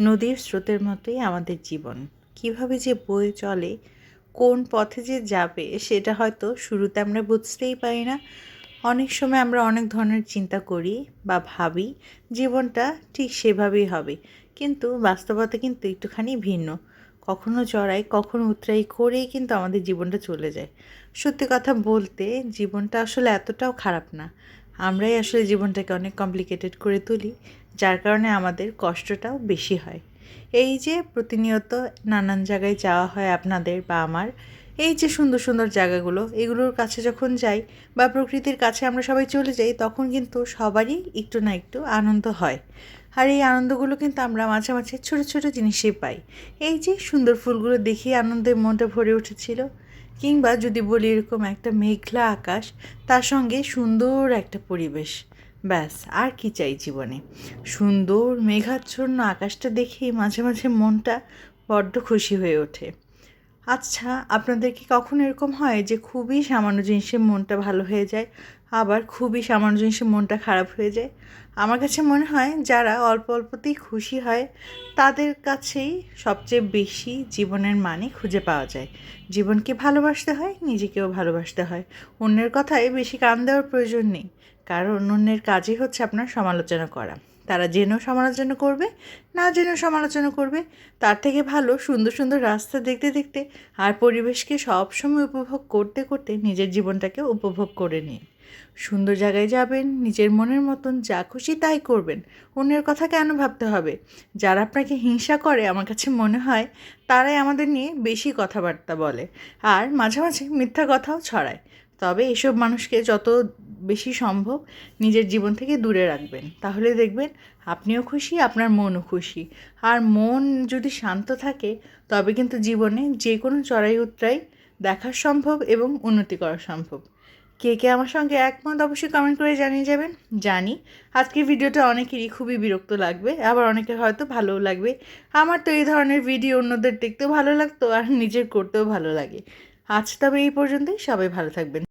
নদীর স্রোতের মতোই আমাদের জীবন। কীভাবে যে বয়ে চলে, কোন পথে যে যাবে, সেটা হয়তো শুরুতে আমরা বুঝতেই পারি না। অনেক সময় আমরা অনেক ধরনের চিন্তা করি বা ভাবি, জীবনটা ঠিক সেভাবেই হবে। কিন্তু বাস্তবতা কিন্তু একটুখানি ভিন্ন। কখনো চড়াই, কখনো উতরাই করেই কিন্তু আমাদের জীবনটা চলে যায়। সত্যি কথা বলতে, জীবনটা আসলে এতটাও খারাপ না। আমরাই আসলে জীবনটাকে অনেক কমপ্লিকেটেড করে তুলি, যার কারণে আমাদের কষ্টটাও বেশি হয়। এই যে প্রতিনিয়ত নানান জায়গায় যাওয়া হয় আপনাদের বা আমার, এই যে সুন্দর সুন্দর জায়গাগুলো, এগুলোর কাছে যখন যাই বা প্রকৃতির কাছে আমরা সবাই চলে যাই, তখন কিন্তু সবারই একটু না একটু আনন্দ হয়। আর এই আনন্দগুলো কিন্তু আমরা মাঝে মাঝে ছোটো ছোটো জিনিসে পাই। এই যে সুন্দর ফুলগুলো দেখে আনন্দে মনটা ভরে উঠেছিল কিংবা যদি বলি এরকম একটা মেঘলা আকাশ, তার সঙ্গে সুন্দর একটা পরিবেশ। ব্যাস, আর কি চাই জীবনে? সুন্দর, মেঘাচ্ছন্ন আকাশটা দেখেই মাঝে মাঝে মনটা বড্ড খুশি হয়ে ওঠে। আচ্ছা আপনাদের কি কখনো এরকম হয় যে খুবই সামান্য জিনিসে মনটা ভালো হয়ে যায়, আবার খুবই সামান্য জিনিসে মনটা খারাপ হয়ে যায়? আমার কাছে মনে হয় যারা অল্প অল্পতেই খুশি হয়, তাদের কাছেই সবচেয়ে বেশি জীবনের মানে খুঁজে পাওয়া যায়। জীবনকে ভালোবাসতে হয়, নিজেকেও ভালোবাসতে হয়। অন্যের কথায় বেশি কান দেওয়ার প্রয়োজন নেই, কারণ অন্যের কাজই হচ্ছে আপনার সমালোচনা করা। তারা জেনেও সমালোচনা করবে, না জেনেও সমালোচনা করবে, তার থেকে ভালো সুন্দর সুন্দর রাস্তা দেখতে দেখতে আর পরিবেশকে সবসময় উপভোগ করতে করতে নিজের জীবনটাকে উপভোগ করে নিন। সুন্দর জায়গায় যাবেন, নিজের মনের মতন যা খুশি তাই করবেন। অন্যের কথা কেন ভাবতে হবে? যারা আপনাকে হিংসা করে, আমার কাছে মনে হয় তারাই আমাদের নিয়ে বেশি কথাবার্তা বলে আর মাঝে মাঝে মিথ্যা কথাও ছড়ায়। তবে এসব মানুষকে যত বেশি সম্ভব নিজের জীবন থেকে দূরে রাখবেন। তাহলে দেখবেন আপনিও খুশি, আপনার মনও খুশি। আর মন যদি শান্ত থাকে, তবে কিন্তু জীবনে যে কোনো চড়াই উতরাই দেখা সম্ভব এবং উন্নতি করা সম্ভব। কে কে আমার সঙ্গে একমত অবশ্যই কমেন্ট করে জানিয়ে যাবেন। জানি আজকের ভিডিওটা অনেকেরই খুবই বিরক্ত লাগবে, আবার অনেকের হয়তো ভালোও লাগবে। আমার তো এই ধরনের ভিডিও অন্যদের দেখতেও ভালো লাগতো আর নিজের করতেও ভালো লাগে। আজ তবে এই পর্যন্তই। সবাই ভালো থাকবেন।